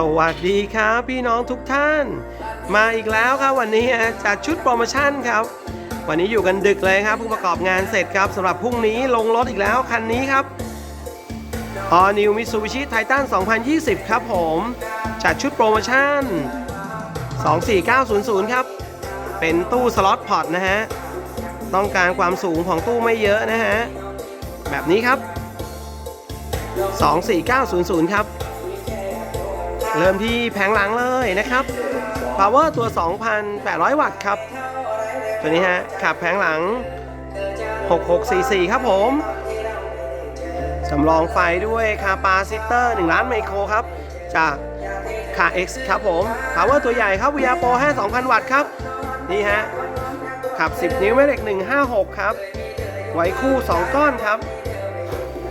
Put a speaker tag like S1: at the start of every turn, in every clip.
S1: สวัสดีครับพี่น้องทุกท่าน มาอีกแล้วครับวันนี้จัดชุดโปรโมชั่นครับ วันนี้อยู่กันดึกเลยครับเพิ่งประกอบงานเสร็จครับสำหรับพรุ่งนี้ลงรถอีกแล้วคันนี้ครับ All New Mitsubishi Titan 2020 ครับผม จัดชุดโปรโมชั่น 24900 ครับ เป็นตู้สล็อตพอร์ตนะฮะ ต้องการความสูงของตู้ไม่เยอะนะฮะ แบบนี้ครับ 24900 ครับ เริ่มที่แผงหลังเลยนะครับ power ตัว 2,800 วัตต์ครับ ตัวนี้ฮะขับแผงหลัง 6644 ครับผมสำรองไฟด้วยคาปาซิเตอร์ 1 ล้านไมโครครับ จากคา X ครับผม power ตัวใหญ่ครับ VR Pro 5 2,000 วัตต์ครับ นี่ฮะขับ 10 นิ้วแม่เหล็ก 156 ครับ ไว้คู่ 2 ก้อนครับ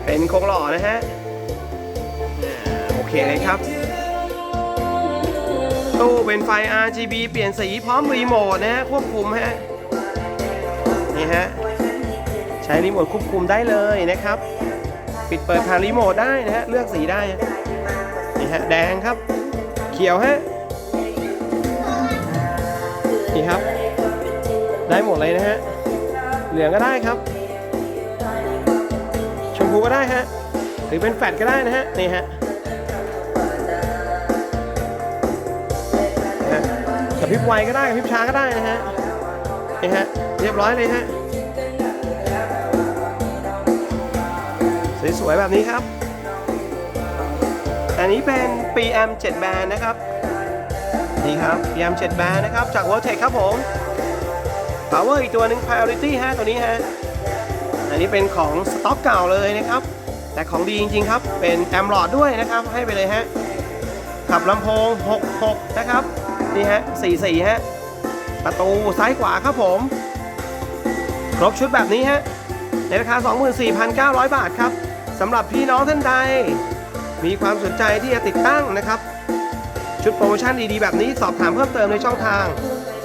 S1: เป็นโครงหล่อนะฮะ โอเคเลยครับ ตู้เป็นไฟ RGB เปลี่ยนสีพร้อมรีโมทนะฮะควบคุมฮะนี่ฮะใช้รีโมทควบคุมได้เลยนะครับ ปิดเปิดผ่านรีโมทได้นะฮะเลือกสีได้นี่ฮะแดงครับ เขียวฮะนี่ครับ ได้หมดเลยนะฮะเหลืองก็ได้ครับ ชมพูก็ได้ฮะหรือเป็นแฟลตก็ได้นะฮะนี่ฮะ กระพริบไวก็ได้กระพริบช้าก็ได้นะฮะนี่ฮะเรียบร้อยเลยฮะสวยๆแบบนี้ครับ อันนี้เป็น PM 7 band นะครับนี่ครับ PM 7 band นะครับ จาก v o l t e c ครับผม power อีกตัวหนึ่ง priority ฮะตัวนี้ฮะอันนี้เป็นของสต็อกเก่าเลยนะครับ แต่ของดีจริงๆครับ เป็นแอมหลอดด้วยนะครับ ให้ไปเลยฮะขับลำโพง 66 นะครับ นี่ฮะ44ฮะ ประตูซ้ายขวาครับผม ครบชุดแบบนี้ฮะ ในราคา 24,900 บาทครับสำหรับพี่น้องท่านใด มีความสนใจที่จะติดตั้งนะครับ ชุดโปรโมชั่นดีๆ แบบนี้สอบถามเพิ่มเติมในช่องทาง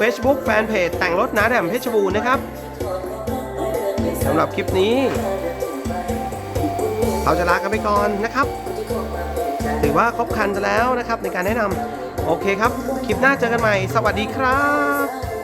S1: Facebook Fanpage แต่งรถนาแดมเพชรบูรณ์นะครับสำหรับคลิปนี้ เราจะลากันไปก่อนนะครับ ถือว่าครบคันจะแล้วนะครับในการแนะนำ โอเคครับ คลิปหน้าเจอกันใหม่ สวัสดีครับ